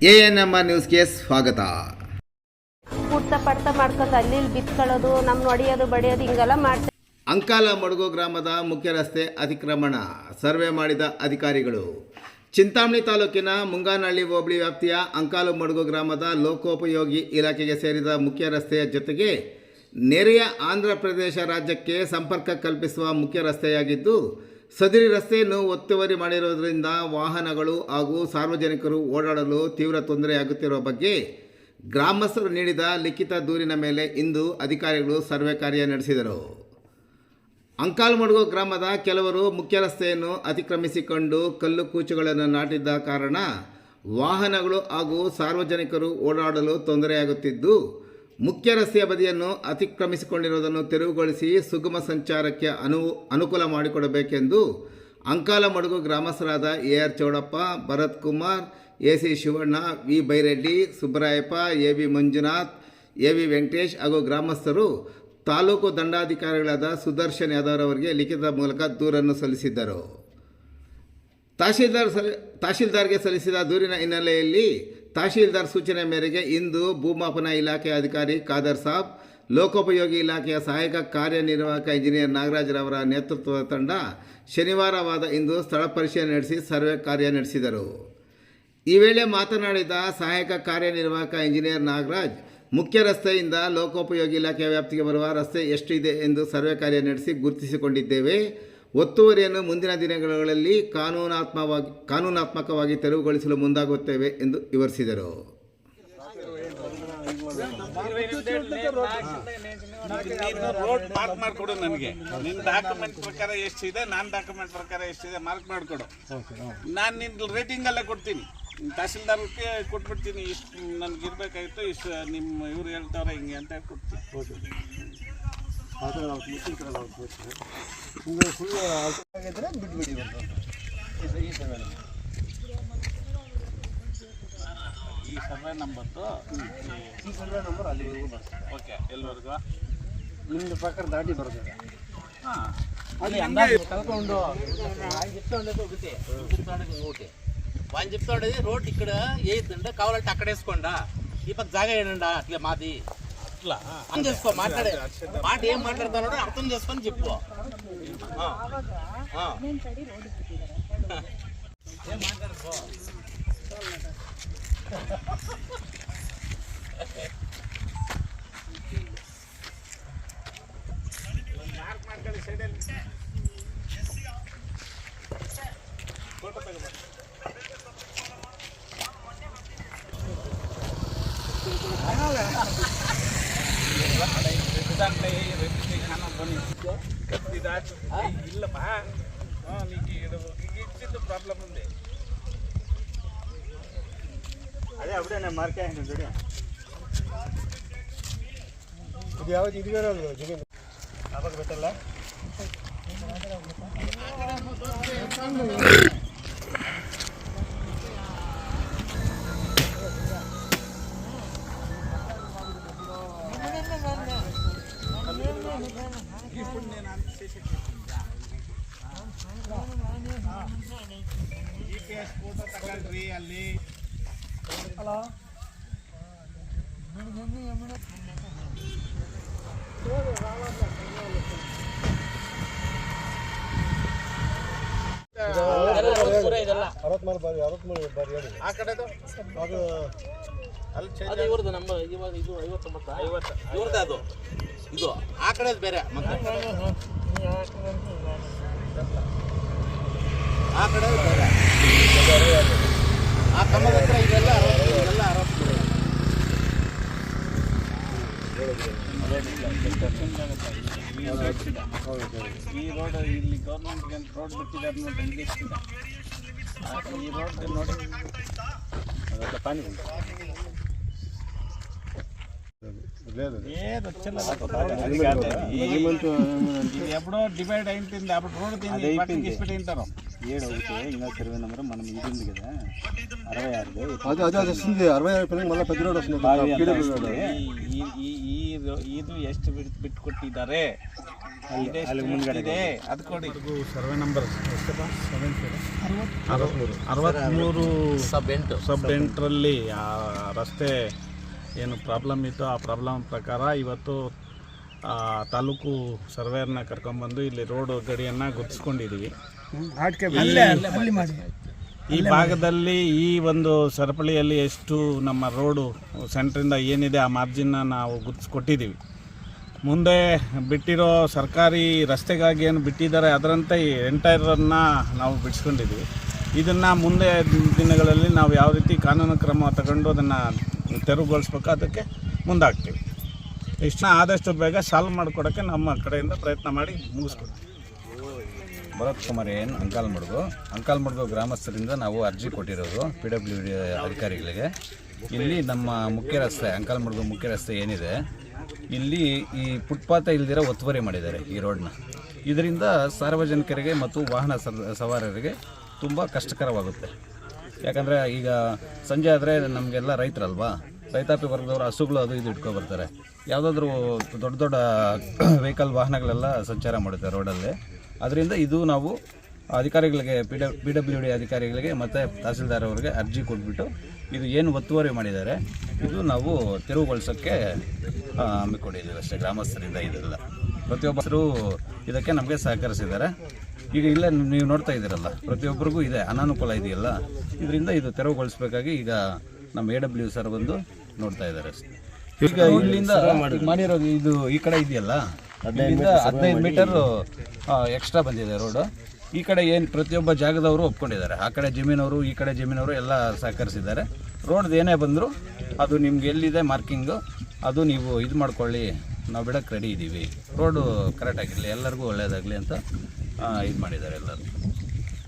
A N M R ನ್ಯೂಸ್ಗೆ ಸ್ವಾಗತ. ಕುಡ್ತ ಪಡ್ತ ಮಾಡ್ಕೊಂಡು ಅಲ್ಲಿ ಇಲ್ಲಿ ಬಿತ್ಕೊಳ್ಳೋದು ನಮ್ಮ ಹೊಡಿಯೋದು ಬಡಿಯೋದು ಹಿಂಗೆಲ್ಲ ಮಾಡ್ತಾರೆ ಅಂಕಾಲ ಮಡಗು ಗ್ರಾಮದ ಮುಖ್ಯ ರಸ್ತೆ ಅತಿಕ್ರಮಣ ಸರ್ವೆ ಮಾಡಿದ ಅಧಿಕಾರಿಗಳು. ಚಿಂತಾಮಣಿ ತಾಲೂಕಿನ ಮುಂಗಾನಹಳ್ಳಿ ಹೋಬಳಿ ವ್ಯಾಪ್ತಿಯ ಅಂಕಾಲು ಮಡಗು ಗ್ರಾಮದ ಲೋಕೋಪಯೋಗಿ ಇಲಾಖೆಗೆ ಸೇರಿದ ಮುಖ್ಯ ರಸ್ತೆಯ ಜೊತೆಗೆ ನೆರೆಯ ಆಂಧ್ರ ಪ್ರದೇಶ ರಾಜ್ಯಕ್ಕೆ ಸಂಪರ್ಕ ಕಲ್ಪಿಸುವ ಮುಖ್ಯ ರಸ್ತೆಯಾಗಿದ್ದು ಸದರಿ ರಸ್ತೆಯನ್ನು ಒತ್ತುವರಿ ಮಾಡಿರುವುದರಿಂದ ವಾಹನಗಳು ಹಾಗೂ ಸಾರ್ವಜನಿಕರು ಓಡಾಡಲು ತೀವ್ರ ತೊಂದರೆಯಾಗುತ್ತಿರುವ ಬಗ್ಗೆ ಗ್ರಾಮಸ್ಥರು ನೀಡಿದ ಲಿಖಿತ ದೂರಿನ ಮೇಲೆ ಇಂದು ಅಧಿಕಾರಿಗಳು ಸರ್ವೆ ಕಾರ್ಯ ನಡೆಸಿದರು. ಅಂಕಾಲ್ಮಡ್ಗು ಗ್ರಾಮದ ಕೆಲವರು ಮುಖ್ಯ ರಸ್ತೆಯನ್ನು ಅತಿಕ್ರಮಿಸಿಕೊಂಡು ಕಲ್ಲು ಕೂಚುಗಳನ್ನು ನಾಟಿದ್ದ ಕಾರಣ ವಾಹನಗಳು ಹಾಗೂ ಸಾರ್ವಜನಿಕರು ಓಡಾಡಲು ತೊಂದರೆಯಾಗುತ್ತಿದ್ದು ಮುಖ್ಯ ರಸ್ತೆಯ ಬದಿಯನ್ನು ಅತಿಕ್ರಮಿಸಿಕೊಂಡಿರುವುದನ್ನು ತೆರವುಗೊಳಿಸಿ ಸುಗಮ ಸಂಚಾರಕ್ಕೆ ಅನು, ಅನುಕೂಲ ಮಾಡಿಕೊಡಬೇಕೆಂದು Ankalamadugu ಗ್ರಾಮಸ್ಥರಾದ A R Chowdappa, Bharath Kumar A C Shivanna, V Byreddy, Subbarayappa, A V Manjunath, A V Venkatesh ಹಾಗೂ ಗ್ರಾಮಸ್ಥರು ತಾಲೂಕು ದಂಡಾಧಿಕಾರಿಗಳಾದ ಸುದರ್ಶನ್ ಯಾದವ್ ಅವರಿಗೆ ಲಿಖಿತ ಮೂಲಕ ದೂರನ್ನು ಸಲ್ಲಿಸಿದ್ದರು. ತಹಶೀಲ್ದಾರ್ ಸಲ್, ತಹಶೀಲ್ದಾರ್ಗೆ ಸಲ್ಲಿಸಿದ ದೂರಿನ ಹಿನ್ನೆಲೆಯಲ್ಲಿ ತಹಶೀಲ್ದಾರ್ ಸೂಚನೆ ಮೇರೆಗೆ ಇಂದು ಭೂಮಾಪನ ಇಲಾಖೆ ಅಧಿಕಾರಿ ಖಾದರ್ ಸಾಬ್, ಲೋಕೋಪಯೋಗಿ ಇಲಾಖೆಯ ಸಹಾಯಕ ಕಾರ್ಯನಿರ್ವಾಹಕ ಇಂಜಿನಿಯರ್ ನಾಗರಾಜ್ರವರ ನೇತೃತ್ವದ ತಂಡ ಶನಿವಾರವಾದ ಇಂದು ಸ್ಥಳ ಪರಿಶೀಲನೆ ನಡೆಸಿ ಸರ್ವೆ ಕಾರ್ಯ ನಡೆಸಿದರು. ಈ ವೇಳೆ ಮಾತನಾಡಿದ ಸಹಾಯಕ ಕಾರ್ಯನಿರ್ವಾಹಕ ಇಂಜಿನಿಯರ್ ನಾಗರಾಜ್, ಮುಖ್ಯ ರಸ್ತೆಯಿಂದ ಲೋಕೋಪಯೋಗಿ ಇಲಾಖೆಯ ವ್ಯಾಪ್ತಿಗೆ ಬರುವ ರಸ್ತೆ ಎಷ್ಟಿದೆ ಎಂದು ಸರ್ವೆ ಕಾರ್ಯ ನಡೆಸಿ ಗುರುತಿಸಿಕೊಂಡಿದ್ದೇವೆ. ಒತ್ತುವರಿಯನ್ನು ಮುಂದಿನ ದಿನಗಳಲ್ಲಿ ಕಾನೂನಾತ್ಮವಾಗಿ ಕಾನೂನಾತ್ಮಕವಾಗಿ ತೆರವುಗೊಳಿಸಲು ಮುಂದಾಗುತ್ತೇವೆ ಎಂದು ವಿವರಿಸಿದರು. ನೀನು ರೋಡ್ ಮಾರ್ಕ್ ಮಾಡಿಕೊಡು ನನಗೆ. ನಿನ್ನ ಡಾಕ್ಯುಮೆಂಟ್ ಪ್ರಕಾರ ಎಷ್ಟಿದೆ ನನ್ನ ಡಾಕ್ಯುಮೆಂಟ್ ಪ್ರಕಾರ ಎಷ್ಟಿದೆ ಮಾರ್ಕ್ ಮಾಡಿಕೊಡು. ನಾನು ನಿನ್ನ ರೇಟಿಂಗ್ ಎಲ್ಲ ಕೊಡ್ತೀನಿ. ತಹಸೀಲ್ದಾರ್ಗೆ ಕೊಟ್ಬಿಡ್ತೀನಿ ಇಷ್ಟು ನನಗೆ ಇರಬೇಕಾಗಿತ್ತು ಇಷ್ಟು ನಿಮ್ಮ ಇವ್ರು ಹೇಳ್ತಾವ್ರೆ ಹಿಂಗೆ ಅಂತ ಹೇಳಿ ಕೊಡ್ತೀನಿ ಈ ಸರ್ವೆ ನಂಬರ್ದು ಈ ಸರ್ವೆ ನಂಬರ್ ಅಲ್ಲಿವರೆಗೂ ಬರ್ತದೆ ಓಕೆ ಎಲ್ಲಿವರೆಗೂ ನಿಮ್ದು ಪ್ರಕಾರ ದಾಟಿ ಬರ್ತದೆ ಹಾಂ అది అందాజు పదకొండు ఆయన చెప్తా ఉండేది ఒకటి చెప్తా ఉండేది ఇంకోటి వాళ్ళు చెప్తా ఉండేది రోడ్ ఇక్కడ వేయద్దండి కావాలంటే అక్కడ వేసుకోండా ఈ పక్క జాగా వేయండి అట్లా మాది అట్లా అర్థం చేసుకో మాట్లాడే మాట ఏం మాట్లాడతానో అర్థం చేసుకొని చెప్పు ఆ. ఆ. ఏం మాట్లాడుకో దాంట్లో అన్నం కొని ఇది దాచు ఇల్లమ్మా నీకు ఇచ్చింది ప్రాబ్లం ఉంది అదే అప్పుడే నేను మరికాయండి చూడ ఇది యావత్ ఇది వేరే జగన్ అప్పకి పెట్టాలా ಫೋಟೋ ತಗೊಳ್ರಿ ಅಲ್ಲಿ ಇದೆಲ್ಲ ಅರವತ್ಮೂರು ಅರವತ್ಮೂರು ಬಾರಿ ಹೇಳಿ. ಆ ಕಡೆದು ಅದು ಅಲ್ಲಿ ಇವ್ರದ್ದು ನಮ್ಮ ಇವಾಗ ಇದು ಐವತ್ತೊಂಬತ್ತು. ಐವತ್ತು. ಇವ್ರದ್ದು ಅದು. ಇದು ಆ ಕಡೆ ಬೇರೆ ಆ ಕಡೆ ಬೇರೆ. ಆ ಕಂಬದ ಹತ್ರ ಇದೆಲ್ಲ ಅರವತ್ತು ಇದೆಲ್ಲ ಈ ರೋಡ್ ಇಲ್ಲಿ ಗೌರ್ಮೆಂಟ್ಗೆ ಅಂತ ರೋಡ್ ಬಿಟ್ಟಿದ್ದಾರೆ ನೋಡಿ ಈ ರೋಡ್ ನೋಡಿ ಅದೆಲ್ಲ ಪಾನಿ ఎప్పుడో డివైడ్ అయింది అప్పుడు రోడ్ అది దీన్ని పక్కకి అయిపోయింది. ఇచ్చిపెట్టి ఉంటారు ఏడు ఒకటి ఇంకా సర్వే నెంబర్ మనం ఇది ఉంది కదా అరవై ఆరుది అదే అదే అది వస్తుంది అరవై ఆరు పిల్లలకి మళ్ళీ పెద్ద రోడ్ వస్తుంది ఈ- ఈ- ఈ- ఈ ಇದು ಇದು ಎಷ್ಟು ಬಿಟ್ಟು ಬಿಟ್ಕೊಟ್ಟಿದ್ದಾರೆ ಇದೆ ಅದು ಕೊಡಿ ಸರ್ವೆ ನಂಬರ್ ಅರವತ್ತ್ಮೂರು ಸಬ್ ಎಂಟು ಸಬ್ ಎಂಟ್ರಲ್ಲಿ ಆ ರಸ್ತೆ ಏನು ಪ್ರಾಬ್ಲಮ್ ಇತ್ತು ಆ ಪ್ರಾಬ್ಲಮ್ ಪ್ರಕಾರ ಇವತ್ತು ತಾಲೂಕು ಸರ್ವೇಯರ್ನ ಕರ್ಕೊಂಬಂದು ಇಲ್ಲಿ ರೋಡ್ ಗಡಿಯನ್ನು ಗುರ್ತಿಸ್ಕೊಂಡಿದ್ದೀವಿ ಈ ಭಾಗದಲ್ಲಿ ಈ ಒಂದು ಸರಪಳಿಯಲ್ಲಿ ಎಷ್ಟು ನಮ್ಮ ರೋಡು ಸೆಂಟ್ರಿಂದ ಏನಿದೆ ಆ ಮಾರ್ಜಿನ್ನ ನಾವು ಗುರ್ತಿಸ್ಕೊಟ್ಟಿದ್ದೀವಿ ಮುಂದೆ ಬಿಟ್ಟಿರೋ ಸರ್ಕಾರಿ ರಸ್ತೆಗಾಗಿ ಏನು ಬಿಟ್ಟಿದ್ದಾರೆ ಅದರಂತೆ ಈ ಎಂಟೈರನ್ನು ನಾವು ಬಿಡಿಸ್ಕೊಂಡಿದ್ದೀವಿ ಇದನ್ನು ಮುಂದೆ ದಿನಗಳಲ್ಲಿ ನಾವು ಯಾವ ರೀತಿ ಕಾನೂನು ಕ್ರಮ ತಗೊಂಡು ಅದನ್ನು ತೆರವುಗೊಳಿಸ್ಬೇಕು. ಅದಕ್ಕೆ ಮುಂದಾಗ್ತೀವಿ. ಇಷ್ಟನ್ನ ಆದಷ್ಟು ಬೇಗ ಸಾಲ್ವ್ ಮಾಡಿಕೊಡೋಕ್ಕೆ ನಮ್ಮ ಕಡೆಯಿಂದ ಪ್ರಯತ್ನ ಮಾಡಿ ಮುಗಿಸ್ಕೊಡ್ತೀವಿ. ಭರತ್ ಕುಮಾರ್ ಏನು ಅಂಕಾಲ್ಮಡ್ಗು ಅಂಕಾಲ್ಮಡ್ಗು ಗ್ರಾಮಸ್ಥರಿಂದ ನಾವು ಅರ್ಜಿ ಕೊಟ್ಟಿರೋದು ಪಿ ಡಬ್ಲ್ಯೂ ಡಿ ಅಧಿಕಾರಿಗಳಿಗೆ. ಇಲ್ಲಿ ನಮ್ಮ ಮುಖ್ಯ ರಸ್ತೆ ಅಂಕಾಲ್ಮಡ್ಗು ಮುಖ್ಯ ರಸ್ತೆ ಏನಿದೆ, ಇಲ್ಲಿ ಈ ಫುಟ್ಪಾತ ಇಲ್ದಿರೋ ಒತ್ತುವರಿ ಮಾಡಿದ್ದಾರೆ ಈ ರೋಡ್ನ ಇದರಿಂದ ಸಾರ್ವಜನಿಕರಿಗೆ ಮತ್ತು ವಾಹನ ಸವಾರರಿಗೆ ತುಂಬ ಕಷ್ಟಕರವಾಗುತ್ತೆ. ಯಾಕಂದರೆ ಈಗ ಸಂಜೆ ಆದರೆ ನಮಗೆಲ್ಲ ರೈತರಲ್ವಾ? ರೈತಾಪಿ ವರ್ಗದವರು ಹಸುಗಳು ಅದು ಇದು ಇಟ್ಕೊ ಬರ್ತಾರೆ. ಯಾವುದಾದ್ರೂ ದೊಡ್ಡ ದೊಡ್ಡ ವೆಹಿಕಲ್ ವಾಹನಗಳೆಲ್ಲ ಸಂಚಾರ ಮಾಡುತ್ತೆ ರೋಡಲ್ಲಿ. ಅದರಿಂದ ಇದು ನಾವು ಅಧಿಕಾರಿಗಳಿಗೆ ಪಿ ಪಿ ಡಬ್ಲ್ಯೂ ಡಿ ಅಧಿಕಾರಿಗಳಿಗೆ ಮತ್ತು ತಹಸೀಲ್ದಾರ್ ಅವರಿಗೆ ಅರ್ಜಿ ಕೊಟ್ಬಿಟ್ಟು ಇದು ಏನು ಒತ್ತುವರಿ ಮಾಡಿದ್ದಾರೆ, ಇದು ನಾವು ತೆರವುಗೊಳಿಸೋಕ್ಕೆ ಹಮ್ಮಿಕೊಂಡಿದ್ದೀವಿ ಅಷ್ಟೇ. ಗ್ರಾಮಸ್ಥರಿಂದ ಇದೆಲ್ಲ. ಪ್ರತಿಯೊಬ್ಬರು ಇದಕ್ಕೆ ನಮಗೆ ಸಹಕರಿಸಿದ್ದಾರೆ. ಈಗ ಇಲ್ಲ ನೀವು ನೋಡ್ತಾ ಇದ್ದೀರಲ್ಲ ಪ್ರತಿಯೊಬ್ಬರಿಗೂ ಇದೆ ಅನಾನುಕೂಲ ಇದೆಯಲ್ಲ? ಇದರಿಂದ ಇದು ತೆರವುಗೊಳಿಸ್ಬೇಕಾಗಿ ಈಗ ನಮ್ಮ ಎ ಡಬ್ಲ್ಯೂ ಸರ್ ಬಂದು ನೋಡ್ತಾ ಇದ್ದಾರೆ ಅಷ್ಟೇ. ಈಗ ಇಲ್ಲಿಂದ ಮಾಡಿರೋದು ಇದು ಈ ಕಡೆ ಇದೆಯಲ್ಲ? ಇಲ್ಲಿಂದ ಹದಿನೈದು ಮೀಟರ್ ಎಕ್ಸ್ಟ್ರಾ ಬಂದಿದೆ ರೋಡು ಈ ಕಡೆ ಏನು ಪ್ರತಿಯೊಬ್ಬ ಜಾಗದವರು ಒಪ್ಕೊಂಡಿದ್ದಾರೆ. ಆ ಕಡೆ ಜಮೀನವರು ಈ ಕಡೆ ಜಮೀನವರು ಎಲ್ಲ ಸಹಕರಿಸಿದ್ದಾರೆ. ರೋಡ್ದು ಏನೇ ಬಂದರೂ ಅದು ನಿಮ್ಗೆ ಎಲ್ಲಿದೆ ಮಾರ್ಕಿಂಗು ಅದು ನೀವು ಇದು ಮಾಡ್ಕೊಳ್ಳಿ. ನಾವು ಬಿಡಕ್ಕೆ ರೆಡಿ ಇದ್ದೀವಿ ರೋಡು ಕರೆಕ್ಟಾಗಿರಲಿ ಎಲ್ಲರಿಗೂ ಒಳ್ಳೆಯದಾಗಲಿ ಅಂತ ಇದು ಮಾಡಿದ್ದಾರೆ ಎಲ್ಲರೂ.